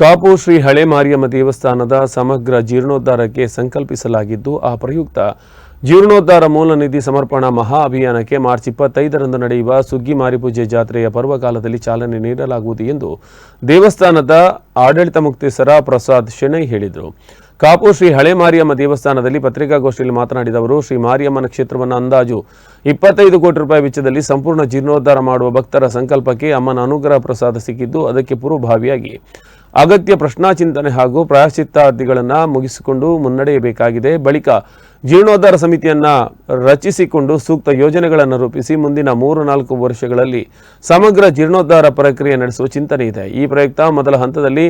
ಕಾಪು ಶ್ರೀ ಹಳೆ ಮಾರಿಯಮ್ಮ ದೇವಸ್ಥಾನದ ಸಮಗ್ರ ಜೀರ್ಣೋದ್ಧಾರಕ್ಕೆ ಸಂಕಲ್ಪಿಸಲಾಗಿದ್ದು, ಆ ಪ್ರಯುಕ್ತ ಜೀರ್ಣೋದ್ಧಾರ ಮೂಲ ನಿಧಿ ಸಮರ್ಪಣಾ ಮಹಾ ಅಭಿಯಾನಕ್ಕೆ ಮಾರ್ಚ್ ಇಪ್ಪತ್ತೈದರಂದು ನಡೆಯುವ ಸುಗ್ಗಿ ಮಾರಿಪೂಜೆ ಜಾತ್ರೆಯ ಪರ್ವಕಾಲದಲ್ಲಿ ಚಾಲನೆ ನೀಡಲಾಗುವುದು ಎಂದು ದೇವಸ್ಥಾನದ ಆಡಳಿತ ಮುಕ್ತೇಸರ ಪ್ರಸಾದ್ ಶೆಣೈ ಹೇಳಿದರು. ಕಾಪು ಶ್ರೀ ಹಳೆ ಮಾರಿಯಮ್ಮ ದೇವಸ್ಥಾನದಲ್ಲಿ ಪತ್ರಿಕಾಗೋಷ್ಠಿಯಲ್ಲಿ ಮಾತನಾಡಿದ ಅವರು, ಶ್ರೀ ಮಾರಿಯಮ್ಮನ ಕ್ಷೇತ್ರವನ್ನು ಅಂದಾಜು ಇಪ್ಪತ್ತೈದು ಕೋಟಿ ರೂಪಾಯಿ ವೆಚ್ಚದಲ್ಲಿ ಸಂಪೂರ್ಣ ಜೀರ್ಣೋದ್ಧಾರ ಮಾಡುವ ಭಕ್ತರ ಸಂಕಲ್ಪಕ್ಕೆ ಅಮ್ಮನ ಅನುಗ್ರಹ ಪ್ರಸಾದ ಸಿಕ್ಕಿದ್ದು, ಅದಕ್ಕೆ ಪೂರ್ವಭಾವಿಯಾಗಿ ಅಗತ್ಯ ಪ್ರಶ್ನಾಚಿಂತನೆ ಹಾಗೂ ಪ್ರಾಯಶ್ಚಿತ್ತಾದಿಗಳನ್ನು ಮುಗಿಸಿಕೊಂಡು ಮುನ್ನಡೆಯಬೇಕಾಗಿದೆ. ಬಳಿಕ ಜೀರ್ಣೋದ್ಧಾರ ಸಮಿತಿಯನ್ನ ರಚಿಸಿಕೊಂಡು ಸೂಕ್ತ ಯೋಜನೆಗಳನ್ನು ರೂಪಿಸಿ ಮುಂದಿನ ಮೂರು ನಾಲ್ಕು ವರ್ಷಗಳಲ್ಲಿ ಸಮಗ್ರ ಜೀರ್ಣೋದ್ಧಾರ ಪ್ರಕ್ರಿಯೆ ನಡೆಸುವ ಚಿಂತನೆ ಇದೆ. ಈ ಪ್ರಯುಕ್ತ ಮೊದಲ ಹಂತದಲ್ಲಿ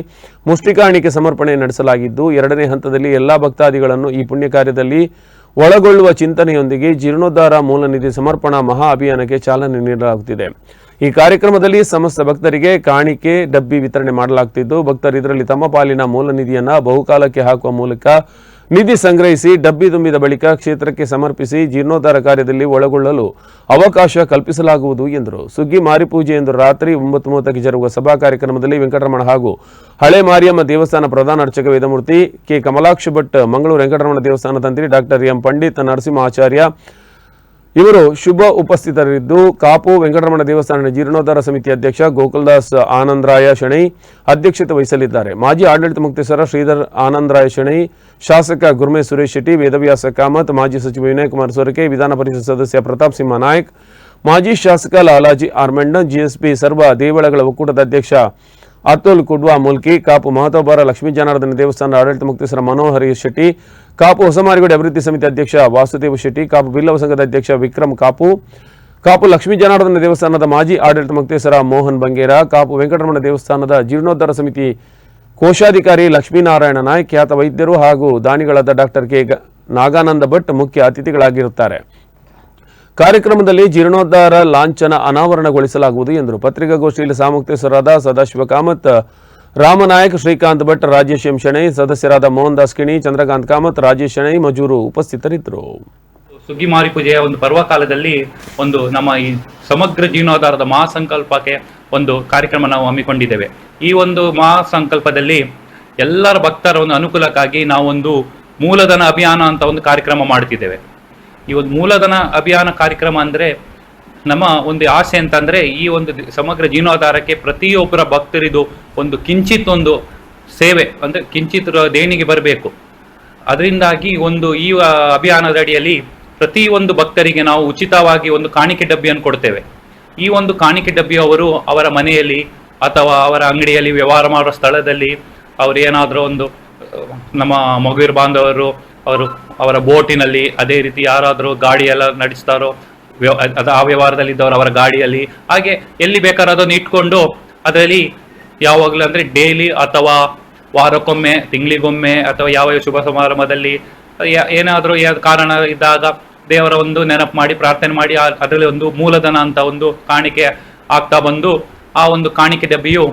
ಮುಷ್ಟಿಕಾಣಿಕೆ ಸಮರ್ಪಣೆ ನಡೆಸಲಾಗಿದ್ದು, ಎರಡನೇ ಹಂತದಲ್ಲಿ ಎಲ್ಲ ಭಕ್ತಾದಿಗಳನ್ನು ಈ ಪುಣ್ಯ ಕಾರ್ಯದಲ್ಲಿ ಒಳಗೊಳ್ಳುವ ಚಿಂತನೆಯೊಂದಿಗೆ ಜೀರ್ಣೋದ್ಧಾರ ಮೂಲ ನಿಧಿ ಸಮರ್ಪಣಾ ಮಹಾ ಅಭಿಯಾನಕ್ಕೆ ಚಾಲನೆ ನೀಡಲಾಗುತ್ತಿದೆ. ಈ ಕಾರ್ಯಕ್ರಮದಲ್ಲಿ ಸಮಸ್ತ ಭಕ್ತರಿಗೆ ಕಾಣಿಕೆ, ಡಬ್ಬಿ ವಿತರಣೆ ಮಾಡಲಾಗುತ್ತಿದ್ದು ಭಕ್ತರು ಇದರಲ್ಲಿ ತಮ್ಮ ಪಾಲಿನ ಮೂಲ ನಿಧಿಯನ್ನು ಬಹುಕಾಲಕ್ಕೆ ಹಾಕುವ ಮೂಲಕ ನಿಧಿ ಸಂಗ್ರಹಿಸಿ, ಡಬ್ಬಿ ತುಂಬಿದ ಬಳಿಕ ಕ್ಷೇತ್ರಕ್ಕೆ ಸಮರ್ಪಿಸಿ ಜೀರ್ಣೋದ್ಧಾರ ಕಾರ್ಯದಲ್ಲಿ ಒಳಗೊಳ್ಳಲು ಅವಕಾಶ ಕಲ್ಪಿಸಲಾಗುವುದು ಎಂದರು. ಸುಗ್ಗಿ ಮಾರಿಪೂಜೆ ಎಂದು ರಾತ್ರಿ ಒಂಬತ್ತು ಮೂವತ್ತಕ್ಕೆ ಜರುಗುವ ಸಭಾ ಕಾರ್ಯಕ್ರಮದಲ್ಲಿ ವೆಂಕಟರಮಣ ಹಾಗೂ ಹಳೆ ಮಾರಿಯಮ್ಮ ದೇವಸ್ಥಾನ ಪ್ರಧಾನ ಅರ್ಚಕ ವೇದಮೂರ್ತಿ ಕೆ. ಕಮಲಾಕ್ಷ ಭಟ್, ಮಂಗಳೂರು ವೆಂಕಟರಮಣ ದೇವಸ್ಥಾನ ತಂತ್ರಿ ಡಾಕ್ಟರ್ ಎಂ. ಪಂಡಿತ್ ನರಸಿಂಹಾಚಾರ್ಯ ಇವರು ಶುಭ ಉಪಸ್ಥಿತರಿದ್ದು ಕಾಪು ವೆಂಕಟರಮಣ ದೇವಸ್ಥಾನ ಜೀರ್ಣೋದ್ಧಾರ ಸಮಿತಿ ಅಧ್ಯಕ್ಷ ಗೋಕುಲ್ದಾಸ್ ಆನಂದರಾಯ ಶೆಣೈ ಅಧ್ಯಕ್ಷತೆ ವಹಿಸಲಿದ್ದಾರೆ. ಮಾಜಿ ಆಡಳಿತ ಮುಕ್ತೇಶ್ವರ ಶ್ರೀಧರ್ ಆನಂದರಾಯ ಶೆಣೈ, ಶಾಸಕ ಗುರ್ಮೆ ಸುರೇಶ್ ಶೆಟ್ಟಿ, ವೇದವ್ಯಾಸ ಕಾಮತ್, ಮಾಜಿ ಸಚಿವ ವಿನಯ್ ಕುಮಾರ್ ಸೊರಕೆ, ವಿಧಾನ ಪರಿಷತ್ ಸದಸ್ಯ ಪ್ರತಾಪ್ ಸಿಂಹ ನಾಯಕ್, ಮಾಜಿ ಶಾಸಕ ಲಾಲಾಜಿ ಆರ್ಮೆಂಡ ಜಿಎಸ್ಪಿ ಸರ್ವ ದೇವಳಗಳ ಒಕ್ಕೂಟದ ಅಧ್ಯಕ್ಷ ಅತುಲ್ ಕುಡ್ವಾ ಮುಲ್ಕಿ, ಕಾಪು ಮಹತೋಬಾರ ಲಕ್ಷ್ಮೀ ಜನಾರ್ದನ ದೇವಸ್ಥಾನದ ಆಡಳಿತ ಮುಕ್ತೇಶ್ವರ ಮನೋಹರಿ ಶೆಟ್ಟಿ, ಕಾಪು ಹೊಸಮಾರಿಗುಡಿ ಅಭಿವೃದ್ಧಿ ಸಮಿತಿ ಅಧ್ಯಕ್ಷ ವಾಸುದೇವ ಶೆಟ್ಟಿ, ಕಾಪು ಬಿಲ್ಲವ ಸಂಘದ ಅಧ್ಯಕ್ಷ ವಿಕ್ರಮ್ ಕಾಪು ಕಾಪು ಲಕ್ಷ್ಮೀ ಜನಾರ್ದನ ದೇವಸ್ಥಾನದ ಮಾಜಿ ಆಡಳಿತ ಮುಕ್ತೇಶ್ವರ ಮೋಹನ್ ಬಂಗೇರ, ಕಾಪು ವೆಂಕಟರಮಣ ದೇವಸ್ಥಾನದ ಜೀರ್ಣೋದ್ಧಾರ ಸಮಿತಿ ಕೋಶಾಧಿಕಾರಿ ಲಕ್ಷ್ಮೀನಾರಾಯಣ ನಾಯ್ಕ್, ಖ್ಯಾತ ವೈದ್ಯರು ಹಾಗೂ ದಾನಿಗಳಾದ ಡಾಕ್ಟರ್ ಕೆ. ನಾಗಾನಂದ ಭಟ್ ಮುಖ್ಯ ಅತಿಥಿಗಳಾಗಿರುತ್ತಾರೆ. ಕಾರ್ಯಕ್ರಮದಲ್ಲಿ ಜೀರ್ಣೋದ್ಧಾರ ಲಾಂಛನ ಅನಾವರಣಗೊಳಿಸಲಾಗುವುದು ಎಂದರು. ಪತ್ರಿಕಾಗೋಷ್ಠಿಯಲ್ಲಿ ಸಾಮುಕ್ತೇಶ್ವರಾದ ಸದಾಶಿವ ಕಾಮತ್ ರಾಮನಾಯಕ್ ಶ್ರೀಕಾಂತ್ ಭಟ್, ರಾಜೇಶ್ ಎಂ ಶೆಣೈ, ಸದಸ್ಯರಾದ ಮೋಹನ್ ದಾಸ್ ಕಿಣಿ, ಚಂದ್ರಕಾಂತ್ ಕಾಮತ್, ರಾಜೇಶ್ ಶೆಣೈ ಮಜೂರು ಉಪಸ್ಥಿತರಿದ್ದರು. ಸುಗ್ಗಿ ಮಾರಿ ಪೂಜೆಯ ಒಂದು ಪರ್ವಕಾಲದಲ್ಲಿ ಒಂದು ನಮ್ಮ ಈ ಸಮಗ್ರ ಜೀರ್ಣೋದ್ಧಾರದ ಮಹಾಸಂಕಲ್ಪಕ್ಕೆ ಒಂದು ಕಾರ್ಯಕ್ರಮ ನಾವು ಹಮ್ಮಿಕೊಂಡಿದ್ದೇವೆ. ಈ ಒಂದು ಮಹಾಸಂಕಲ್ಪದಲ್ಲಿ ಎಲ್ಲರ ಭಕ್ತರ ಒಂದು ಅನುಕೂಲಕ್ಕಾಗಿ ನಾವೊಂದು ಮೂಲಧನ ಅಭಿಯಾನ ಅಂತ ಒಂದು ಕಾರ್ಯಕ್ರಮ ಮಾಡ್ತಿದ್ದೇವೆ. ಈ ಒಂದು ಮೂಲಧನ ಅಭಿಯಾನ ಕಾರ್ಯಕ್ರಮ ಅಂದರೆ ನಮ್ಮ ಒಂದು ಆಸೆ ಅಂತಂದರೆ ಈ ಒಂದು ಸಮಗ್ರ ಜೀರ್ಣೋದ್ಧಾರಕ್ಕೆ ಪ್ರತಿಯೊಬ್ಬರ ಭಕ್ತರಿದು ಒಂದು ಕಿಂಚಿತ್ ಒಂದು ಸೇವೆ, ಅಂದರೆ ಕಿಂಚಿತ್ ದೇಣಿಗೆ ಬರಬೇಕು. ಅದರಿಂದಾಗಿ ಒಂದು ಈ ಅಭಿಯಾನದ ಅಡಿಯಲ್ಲಿ ಪ್ರತಿ ಒಂದು ಭಕ್ತರಿಗೆ ನಾವು ಉಚಿತವಾಗಿ ಒಂದು ಕಾಣಿಕೆ ಡಬ್ಬಿಯನ್ನು ಕೊಡ್ತೇವೆ. ಈ ಒಂದು ಕಾಣಿಕೆ ಡಬ್ಬಿ ಅವರು ಅವರ ಮನೆಯಲ್ಲಿ ಅಥವಾ ಅವರ ಅಂಗಡಿಯಲ್ಲಿ ವ್ಯವಹಾರ ಮಾಡುವ ಸ್ಥಳದಲ್ಲಿ ಅವರು ಏನಾದರೂ ಒಂದು, ನಮ್ಮ ಮಗುವೀರ್ ಬಾಂಧವರು, ಅವರು ಅವರ ಬೋಟಿನಲ್ಲಿ ಅದೇ ರೀತಿ ಯಾರಾದರೂ ಗಾಡಿ ಎಲ್ಲ ನಡೆಸ್ತಾರೋ ಅದು ಆ ವ್ಯವಹಾರದಲ್ಲಿ ಇದ್ದವರು ಅವರ ಗಾಡಿಯಲ್ಲಿ. ಹಾಗೆ ಎಲ್ಲಿ ಬೇಕಾದ್ರೂ ಇಟ್ಕೊಂಡು ಅದರಲ್ಲಿ ಯಾವಾಗಲೂ ಅಂದರೆ ಡೈಲಿ ಅಥವಾ ವಾರಕ್ಕೊಮ್ಮೆ, ತಿಂಗಳಿಗೊಮ್ಮೆ ಅಥವಾ ಯಾವ ಶುಭ ಸಮಾರಂಭದಲ್ಲಿ ಏನಾದರೂ ಕಾರಣ ಇದ್ದಾಗ ದೇವರ ಒಂದು ನೆನಪು ಮಾಡಿ, ಪ್ರಾರ್ಥನೆ ಮಾಡಿ ಅದರಲ್ಲಿ ಒಂದು ಮೂಲಧನ ಅಂತ ಒಂದು ಕಾಣಿಕೆ ಆಗ್ತಾ ಬಂದು ಆ ಒಂದು ಕಾಣಿಕೆ ಡಬ್ಬಿಯು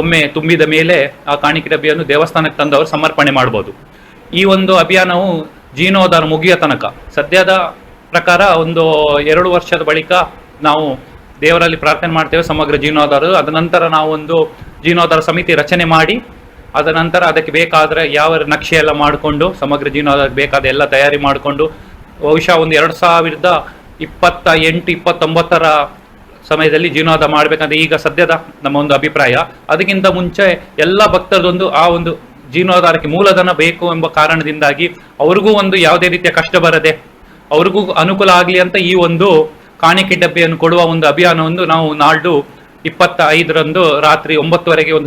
ಒಮ್ಮೆ ತುಂಬಿದ ಮೇಲೆ ಆ ಕಾಣಿಕೆ ಡಬ್ಬಿಯನ್ನು ದೇವಸ್ಥಾನಕ್ಕೆ ತಂದು ಅವರು ಸಮರ್ಪಣೆ ಮಾಡ್ಬೋದು. ಈ ಒಂದು ಅಭಿಯಾನವು ಜೀರ್ಣೋದ್ಧಾರ ಮುಗಿಯ ತನಕ. ಸದ್ಯದ ಪ್ರಕಾರ ಒಂದು ಎರಡು ವರ್ಷದ ಬಳಿಕ ನಾವು ದೇವರಲ್ಲಿ ಪ್ರಾರ್ಥನೆ ಮಾಡ್ತೇವೆ ಸಮಗ್ರ ಜೀರ್ಣೋದ್ಧಾರ ಅದ ನಂತರ ನಾವು ಒಂದು ಜೀರ್ಣೋದ್ಧಾರ ಸಮಿತಿ ರಚನೆ ಮಾಡಿ, ಅದ ನಂತರ ಅದಕ್ಕೆ ಬೇಕಾದರೆ ಯಾವ ನಕ್ಷೆ ಎಲ್ಲ ಮಾಡಿಕೊಂಡು, ಸಮಗ್ರ ಜೀರ್ಣೋದ್ಧಾರಕ್ಕೆ ಬೇಕಾದ ಎಲ್ಲ ತಯಾರಿ ಮಾಡಿಕೊಂಡು, ಬಹುಶಃ ಒಂದು ಎರಡು ಸಾವಿರದ ಇಪ್ಪತ್ತ ಎಂಟು, ಇಪ್ಪತ್ತೊಂಬತ್ತರ ಸಮಯದಲ್ಲಿ ಜೀರ್ಣೋದ್ಧಾರ ಮಾಡಬೇಕಂತ ಈಗ ಸದ್ಯದ ನಮ್ಮ ಒಂದು ಅಭಿಪ್ರಾಯ. ಅದಕ್ಕಿಂತ ಮುಂಚೆ ಎಲ್ಲ ಭಕ್ತರದೊಂದು ಆ ಒಂದು ಜೀರ್ಣೋದ್ಧಾರಕ್ಕೆ ಮೂಲಧನ ಬೇಕು ಎಂಬ ಕಾರಣದಿಂದಾಗಿ ಅವ್ರಿಗೂ ಒಂದು ಯಾವುದೇ ರೀತಿಯ ಕಷ್ಟ ಬರದೆ, ಅವ್ರಿಗೂ ಅನುಕೂಲ ಆಗಲಿ ಅಂತ ಈ ಒಂದು ಕಾಣಿಕೆ ಡಬ್ಬೆಯನ್ನು ಕೊಡುವ ಒಂದು ಅಭಿಯಾನವನ್ನು ನಾವು ನಾಳ್ದು ಇಪ್ಪತ್ತ ಐದರಂದು ರಾತ್ರಿ ಒಂಬತ್ತುವರೆಗೆ ಒಂದು